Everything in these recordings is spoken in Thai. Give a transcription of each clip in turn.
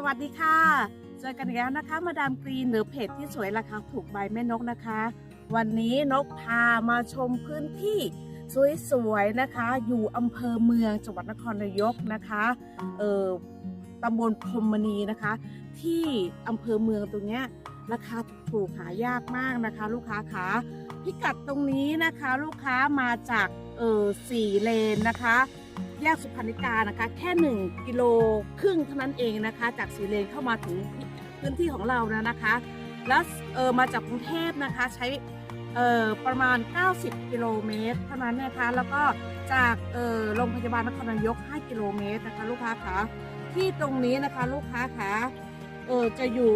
สวัสดีค่ะ เจอกันอีกแล้วนะคะ มาดามกรีนหรือเพจที่สวยราคาถูกใบแม่นกนะคะ วันนี้นกพามาชมพื้นที่สวยๆนะคะ อยู่อำเภอเมืองจังหวัดนครนายกนะคะเอ่อตำบลพรมณีนะคะ ที่อำเภอเมืองตรงเนี้ยราคาถูกหายากมากนะคะ ลูกค้าคะพิกัดตรงนี้นะคะ ลูกค้ามาจากเออสี่เลนนะคะ แยกสุพรรณิกานะคะ แค่ 1 กิโลครึ่งเท่านั้นเองนะคะ จากสีเลนเข้ามาถึงพื้นที่ของเรานะนะคะ แล้วเออมาจากกรุงเทพนะคะใช้เออประมาณ 90 กิโลเมตรเท่านั้นนะคะ แล้วก็จากเออโรงพยาบาลนครนายก 5 กิโลเมตรนะคะลูกค้าคะที่ตรงนี้นะคะลูกค้าคะเออจะอยู่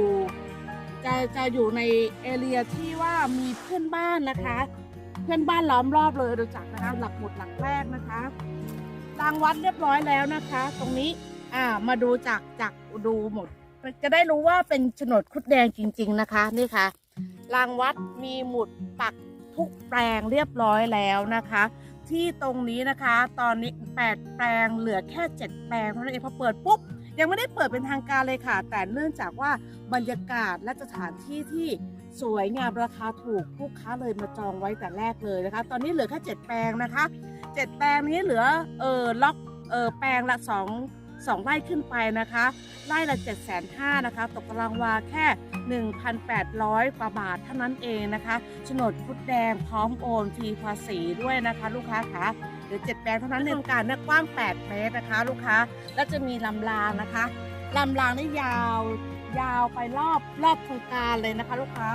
จะจะอยู่ในเอเรียที่ว่ามีเพื่อนบ้านนะคะ เพื่อนบ้านล้อมรอบเลยดูจากนะคะหลักหมุดหลักแรกนะคะ รางวัดเรียบร้อยแล้วนะคะ ตรงนี้อ่ามาดูจากจากดูหมด จะได้รู้ว่าเป็นโฉนดคุดแดงจริง ๆนะคะนี่ค่ะรางวัดมีหมุดปักทุกแปลงเรียบร้อยแล้วนะคะ ที่ตรงนี้นะคะ ตอนนี้ 8 แปลงเหลือแค่ 7 แปลงเท่านั้นเองพอเปิดปุ๊บยังไม่ได้เปิดเป็นทางการเลยค่ะ แต่เนื่องจากว่าบรรยากาศและสถานที่ที่สวยงามราคาถูกลูกค้าเลยมาจองไว้แต่แรกเลยนะคะ ตอนนี้เหลือแค่ 7 แปลงนะคะ 7แปลงนี้เหลือเออล็อกเออแปลงละ2 2ไร่ขึ้นไปนะคะ ไร่ละ7 5 0 0 0นห้านะคะ ตกตารางวาแค่ 1,800 กว่าบาทเท่านั้นเองนะคะโฉนดพุดแดงพร้อมโอนฟรีภาษีด้วยนะคะ ลูกค้าคะเหลือ7แปลงเท่านั้นเองการนะกว้าง 8 เมตรนะคะ ลูกค้าแล้วจะมีลำรางนะคะลำรางนี่ยาวยาวไปรอบรอบโครงการเลยนะคะ ลูกค้า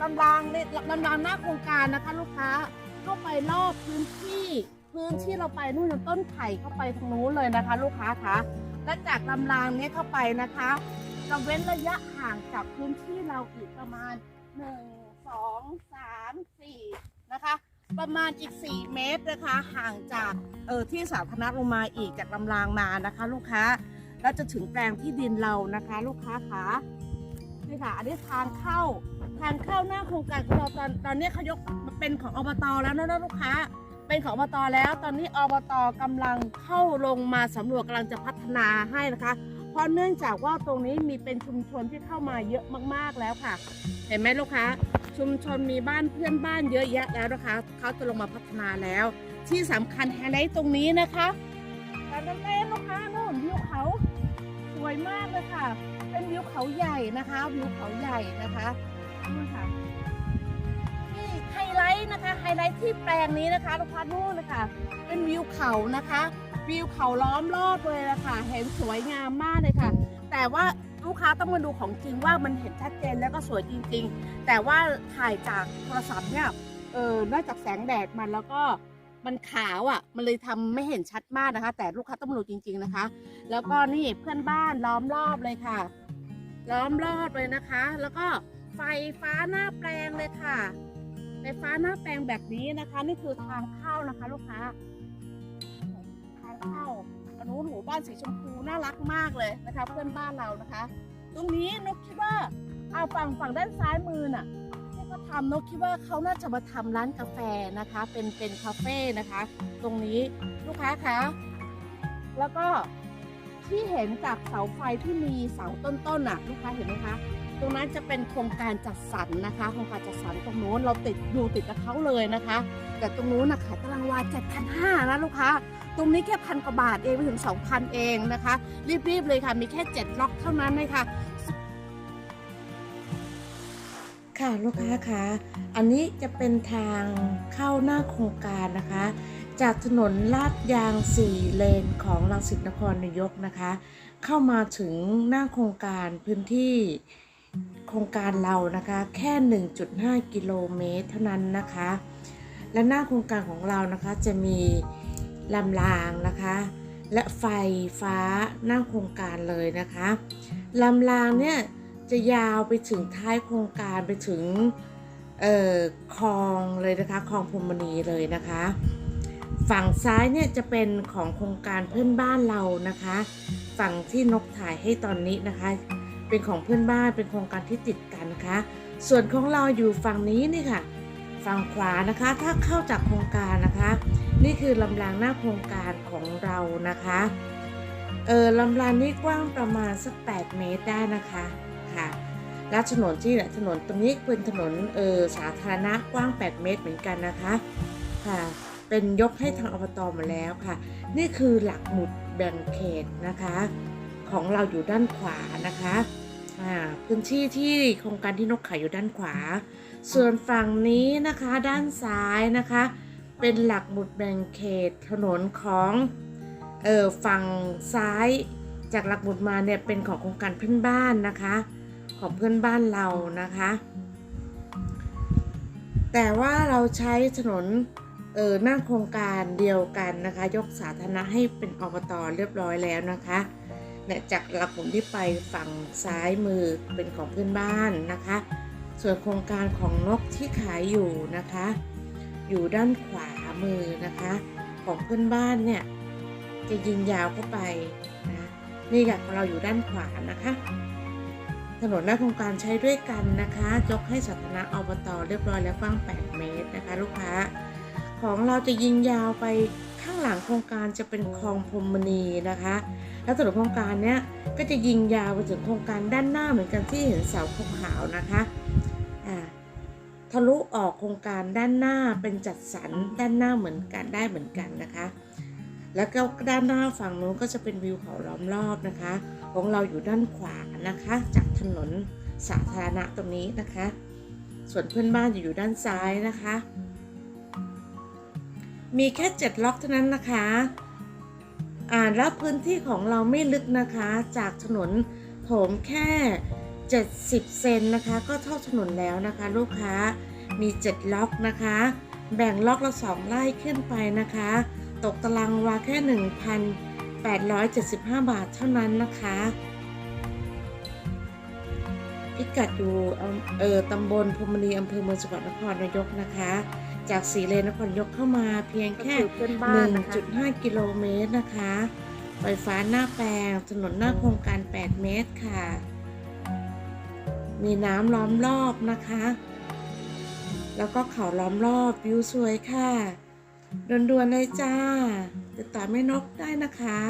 ลำรางนี่ลำรางหน้าโครงการนะคะ ลูกค้า เข้าไปรอบพื้นที่ พื้นที่เราไปนู่นต้นไผ่เข้าไปทางนู้นเลยนะคะ ลูกค้าคะและจากลำรางเนี้ยเข้าไปนะคะจะเว้นระยะห่างจากพื้นที่เราอีกประมาณหนึ่งสองสามสี่นะคะ ประมาณอีก4เมตรนะคะ ห่างจากเออที่สาธารณะลงมาอีกจากลำรางมานะคะ ลูกค้าแล้วจะถึงแปลงที่ดินเรานะคะ ลูกค้าคะนี่ค่ะอันนี้ทางเข้า ทางเข้าหน้าโครงการของเราตอนตอนนี้เขายกมเป็นของอบตแล้วนะนะลูกค้า เป็นของอบตแล้ว ตอนนี้อบตกำลังเข้าลงมาสำรวจกำลังจะพัฒนาให้นะคะ เพราะเนื่องจากว่าตรงนี้มีเป็นชุมชนที่เข้ามาเยอะมากๆแล้วค่ะ เห็นไหมลูกค้า ชุมชนมีบ้านเพื่อนบ้านเยอะแยะแล้วนะคะเขาจะลงมาพัฒนาแล้ว ที่สำคัญไฮไลท์ตรงนี้นะคะแต่นั่นเองลูกค้าโน่นวิวเขาสวยมากเลยค่ะ เป็นวิวเขาใหญ่นะคะ วิวเขาใหญ่นะคะ นี่ค่ะที่ไฮไลท์นะคะไฮไลท์ที่แปลงนี้นะคะลูกค้านู่นนะคะเป็นวิวเขานะคะ วิวเขาล้อมรอบเลยนะคะเห็นสวยงามมากเลยค่ะ แต่ว่าลูกค้าต้องมาดูของจริงว่ามันเห็นชัดเจนแล้วก็สวยจริง ๆ แต่ว่าถ่ายจากโทรศัพท์เนี่ยเออนอกจากแสงแดดมันแล้วก็มันขาวอะ มันเลยทำไม่เห็นชัดมากนะคะ แต่ลูกค้าต้องมาดูจริง ๆนะคะ แล้วก็นี่เพื่อนบ้านล้อมรอบเลยค่ะ ล้อมรอบเลยนะคะ แล้วก็ ไฟฟ้าหน้าแปลงเลยค่ะ ไฟฟ้าหน้าแปลงแบบนี้นะคะ นี่คือทางเข้านะคะ ลูกค้า ทางเข้าอันนู้นหมู่บ้านสีชมพูน่ารักมากเลยนะคะ เพื่อนบ้านเรานะคะ ตรงนี้นกคิดว่าเอาฝั่งฝั่งด้านซ้ายมือน่ะที่เขาทำนกคิดว่าเขาน่าจะมาทำร้านกาแฟนะคะ เป็นเป็นคาเฟ่นะคะ ตรงนี้ลูกค้าคะแล้วก็ที่เห็นจากเสาไฟที่มีเสาต้นๆน่ะ ลูกค้าเห็นไหมคะ ตรงนั้นจะเป็นโครงการจัดสรรนะคะโครงการจัดสรรตรงโน้นเราติดอยู่ติดกับเขาเลยนะคะ แต่ตรงนู้นนะขายตารางวา7,500นะลูกค้าตรงนี้แค่พันกว่าบาทเองไม่ถึง 2,000 เองนะคะ รีบๆเลยค่ะ มีแค่ 7 ล็อกเท่านั้นเลยค่ะ ค่ะลูกค้าคะอันนี้จะเป็นทางเข้าหน้าโครงการนะคะ จากถนนลาดยาง 4 เลนของรังสิตนครนายกนะคะ เข้ามาถึงหน้าโครงการพื้นที่ โครงการเรานะคะแค่ 1.5 กิโลเมตรเท่านั้นนะคะ และหน้าโครงการของเรานะคะจะมีลำรางนะคะ และไฟฟ้าหน้าโครงการเลยนะคะลำรางเนี่ยจะยาวไปถึงท้ายโครงการไปถึงเอ่อคลองเลยนะคะคลองพรมณีเลยนะคะ ฝั่งซ้ายเนี่ยจะเป็นของโครงการเพื่อนบ้านเรานะคะ ฝั่งที่นกถ่ายให้ตอนนี้นะคะ เป็นของเพื่อนบ้านเป็นโครงการที่ติดกันนะคะ ส่วนของเราอยู่ฝั่งนี้นี่ค่ะ ฝั่งขวานะคะ ถ้าเข้าจากโครงการนะคะ นี่คือลำรางหน้าโครงการของเรานะคะ เออลำรานนี่กว้างประมาณสัก 8 เมตรได้นะคะค่ะแล้วถนนที่เนี่ยถนนตรงนี้เป็นถนนเออสาธารณะกว้าง 8 เมตรเหมือนกันนะคะค่ะเป็นยกให้ทางอบตมาแล้วค่ะ นี่คือหลักหมุดแบ่งเขตนะคะ ของเราอยู่ด้านขวานะคะอ่าพื้นที่ที่โครงการที่นกขายอยู่ด้านขวา ส่วนฝั่งนี้นะคะด้านซ้ายนะคะ เป็นหลักหมุดแบ่งเขตถนนของเออฝั่งซ้ายจากหลักหมุดมาเนี่ยเป็นของโครงการเพื่อนบ้านนะคะ ของเพื่อนบ้านเรานะคะ แต่ว่าเราใช้ถนนเออหน้าโครงการเดียวกันนะคะ ยกสาธารณะให้เป็นอบตเรียบร้อยแล้วนะคะ เนี่ยจากหลักหมุดที่ไปฝั่งซ้ายมือเป็นของเพื่อนบ้านนะคะ ส่วนโครงการของนกที่ขายอยู่นะคะ อยู่ด้านขวามือนะคะ ของเพื่อนบ้านเนี่ยจะยิงยาวเข้าไปนะนี่ค่ะของเราอยู่ด้านขวานะคะถนนหน้าโครงการใช้ด้วยกันนะคะยกให้สาธารณะอบตเรียบร้อยแล้วกว้าง 8 เมตรนะคะ ลูกค้า ของเราจะยิงยาวไป ข้างหลังโครงการจะเป็นคลองพรมมณีนะคะ แล้วถนนโครงการเนี้ยก็จะยิงยาวไปถึงโครงการด้านหน้าเหมือนกันที่เห็นเสาขาวนะคะอ่าทะลุออกโครงการด้านหน้าเป็นจัดสรรด้านหน้าเหมือนกันได้เหมือนกันนะคะ แล้วก็ด้านหน้าฝั่งนู้นก็จะเป็นวิวเขาล้อมรอบนะคะ ของเราอยู่ด้านขวานะคะ จากถนนสาธารณะตรงนี้นะคะ ส่วนเพื่อนบ้านจะอยู่ด้านซ้ายนะคะ มีแค่เจ็ดล็อกเท่านั้นนะคะ อ่าแล้วพื้นที่ของเราไม่ลึกนะคะ จากถนนโถมแค่ 70 เซนนะคะ ก็เท่าถนนแล้วนะคะ ลูกค้ามี 7 ล็อกนะคะ แบ่งล็อกละ 2 ไร่ขึ้นไปนะคะ ตกตารางวาแค่ 1,875 บาทเท่านั้นนะคะพิกัดอยู่อำเออตำบลพรมณีอำเภอเมืองจังหวัดนครนายกนะคะ จากสีเลนนครนายกเข้ามาเพียงก็แค่คือเพื่อนบ้านนะคะ1.5 กิโลเมตรนะคะ ไฟฟ้าหน้าแปลงถนนหน้าโครงการ 8 เมตรค่ะ มีน้ำล้อมรอบนะคะ แล้วก็เขาล้อมรอบวิวสวยค่ะด่วนๆเลยจ้า ติดต่อแม่นกได้นะคะ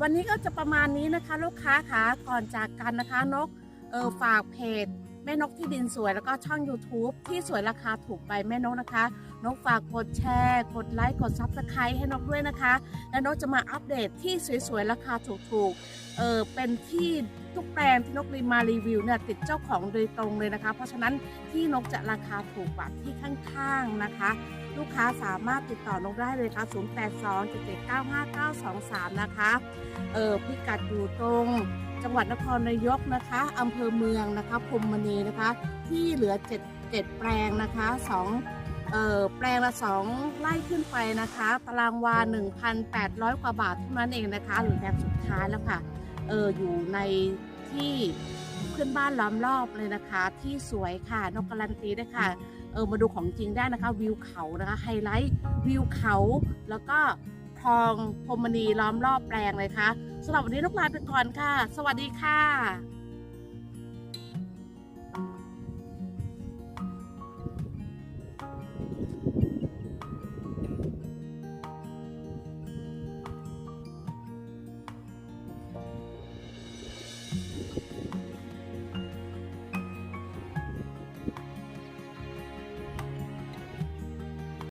วันนี้ก็จะประมาณนี้นะคะ ลูกค้าค่ะก่อนจากกันนะคะนกเออฝากเพจแม่นกที่ดินสวยแล้วก็ช่อง YouTube ที่สวยราคาถูกไปแม่นกนะคะ นกฝากกดแชร์ กดไลค์กดซับสไครต์ให้นกด้วยนะคะ แล้วนกจะมาอัปเดตที่สวยๆราคาถูกๆเออเป็นที่ทุกแปลงที่นกรีมารีวิวเนี่ยติดเจ้าของโดยตรงเลยนะคะ เพราะฉะนั้นที่นกจะราคาถูกกว่าที่ข้างๆนะคะ ลูกค้าสามารถติดต่อนกได้เลยค่ะ 082 779 5923 นะคะเออพิกัดอยู่ตรง จังหวัดนครนายกนะคะอำเภอเมืองนะคะพรมมณีนะคะ ที่เหลือ 7 7 แปลงนะคะ2เออแปลงละ 2ไร่ขึ้นไปนะคะ ตารางวา 1,800 กว่าบาทเท่านั้นเองนะคะ หรือแปลงสุดท้ายแล้วค่ะเอออยู่ในที่เพื่อนบ้านล้อมรอบเลยนะคะ ที่สวยค่ะนกการันตีด้วยค่ะ ออมาดูของจริงได้นะคะวิวเขานะคะไฮไลท์วิวเขา แล้วก็คลองพรมณีล้อมรอบแปลงเลยค่ะสำหรับวันนี้นกลาไปก่อนค่ะ สวัสดีค่ะ